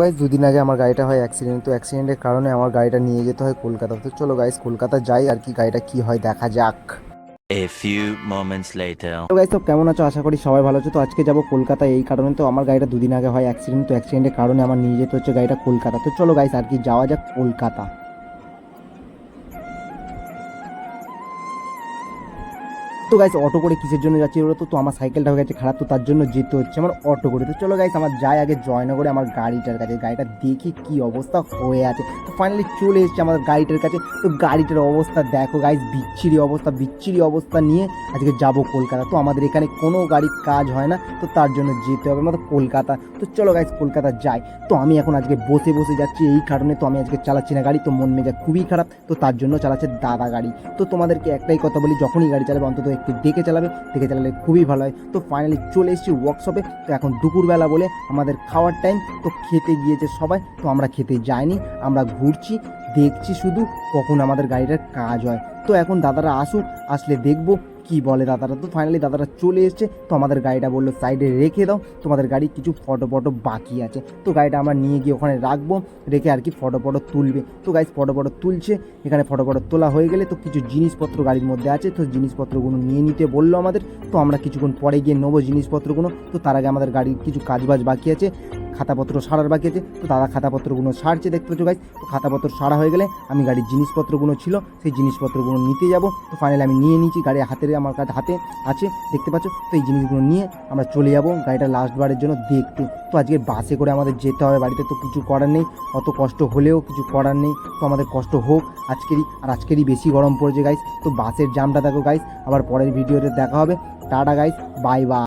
Guys দুদিন আগে আমার গাড়িটা হয় অ্যাক্সিডেন্ট তো অ্যাক্সিডেন্টের কারণে আমার গাড়িটা নিয়ে যেতে হয় কলকাতা। তো চলো গাইজ কলকাতা যাই আর কি গাড়িটা কি হয় দেখা যাক। A few moments later. তো গাইজ তো কেমন আছো? আশা করি সবাই ভালো আছো। তো আজকে যাব কলকাতা এই কারণে তো আমার গাড়িটা দুদিন আগে হয় অ্যাক্সিডেন্ট তো অ্যাক্সিডেন্টের কারণে আমার নিয়ে যেতে হচ্ছে গাড়িটা কলকাতা। তো চলো গাইজ আর কি যাওয়া যাক কলকাতা। তো গাইস অটো করে কিসের জন্য যাচ্ছি ওরা তো তো আমার সাইকেলটা হয়ে গেছে খারাপ, তো তার জন্য যেতে হচ্ছে আমার অটো করে। তো চলো গাইস আমার যাই আগে জয়নগরে আমার গাড়িটার কাছে, গাড়িটা দেখি কি অবস্থা হয়ে আছে। তো ফাইনালি চলে এসেছে আমার গাড়িটার কাছে। তো গাড়িটার অবস্থা দেখো গাইস বিচ্ছিরি অবস্থা বিচ্ছিরি অবস্থা নিয়ে আজকে যাব কলকাতা। তো আমাদের এখানে কোনো গাড়ির কাজ হয় না, তো তার জন্য যেতে হবে আমাদের কলকাতা। তো চলো গাইস কলকাতা যাই। তো আমি এখন আজকে বসে বসে যাচ্ছি, এই কারণে তো আমি আজকে চালাচ্ছি না গাড়ি। তো মন মেজা খুবই খারাপ, তো তার জন্য চালাচ্ছে দাদা গাড়ি। তো তোমাদেরকে একটাই কথা বলি, যখনই গাড়ি চালাবে, অন্তত একটু দেখে চালাবে, দেখে চালালে খুবই ভালো হয়। তো ফাইনালি চলে এসেছি ওয়ার্কশপে তো এখন দুপুরবেলা বলে আমাদের খাওয়ার টাইম তো খেতে গিয়েছে সবাই। তো আমরা খেতে যাইনি, আমরা ঘুরছি, দেখছি শুধু কখন আমাদের গাড়িটার কাজ হয়। তো এখন দাদারা আসুক, আসলে দেখব কি বলে দাদারা তো ফাইনালি দাদারা চলে এসছে। তো আমাদের গাড়িটা বলল সাইডে রেখে দাও। তোমাদের গাড়ি কিছু ফটো ফটো বাকি আছে। তো গাড়িটা আমরা নিয়ে গিয়ে ওখানে রাখব। রেখে আর কি ফটো ফটো তুলবে। তো গাইজ ফটো ফটো তুলছে। এখানে ফটো ফটো তোলা হয়ে গেলে তো কিছু জিনিসপত্র গাড়ির মধ্যে আছে। তো জিনিসপত্রগুলো নিয়ে নিতে বলল আমাদের। তো আমরা কিছুক্ষণ পরে গিয়ে নেব জিনিসপত্রগুলো। তো তার আগে আমাদের গাড়ির কিছু কাজবাজ বাকি আছে। খাতাপত্র সারার বাকি আছে। তো দাদা খাতাপত্রগুলো সারছে দেখতে পাচ্ছ গাইজ তো খাতাপত্র সারা হয়ে গেলে আমি গাড়ির জিনিসপত্রগুলো ছিল, সেই জিনিসপত্রগুলো নিতে যাব। তো ফাইনালি আমি নিয়ে নিয়েছি, গাড়ি হাতের আমার কাছে হাতে আছে, দেখতে পাচ্ছ? তো এই জিনিসগুলো নিয়ে আমরা চলে যাব গাড়িটা লাস্ট বারের জন্য দেখতে। তো আজকে বাসে করে আমাদের যেতে হবে, বাড়িতে তো কিছু করার নেই। অত কষ্ট হলেও কিছু করার নেই। তো আমাদের কষ্ট হোক, আজকেরই, আর আজকেরই বেশি গরম পড়েছে গাইস তো বাসের জামটা দেখো গাইস আবার পরের ভিডিওতে দেখা হবে। Tata guys bye bye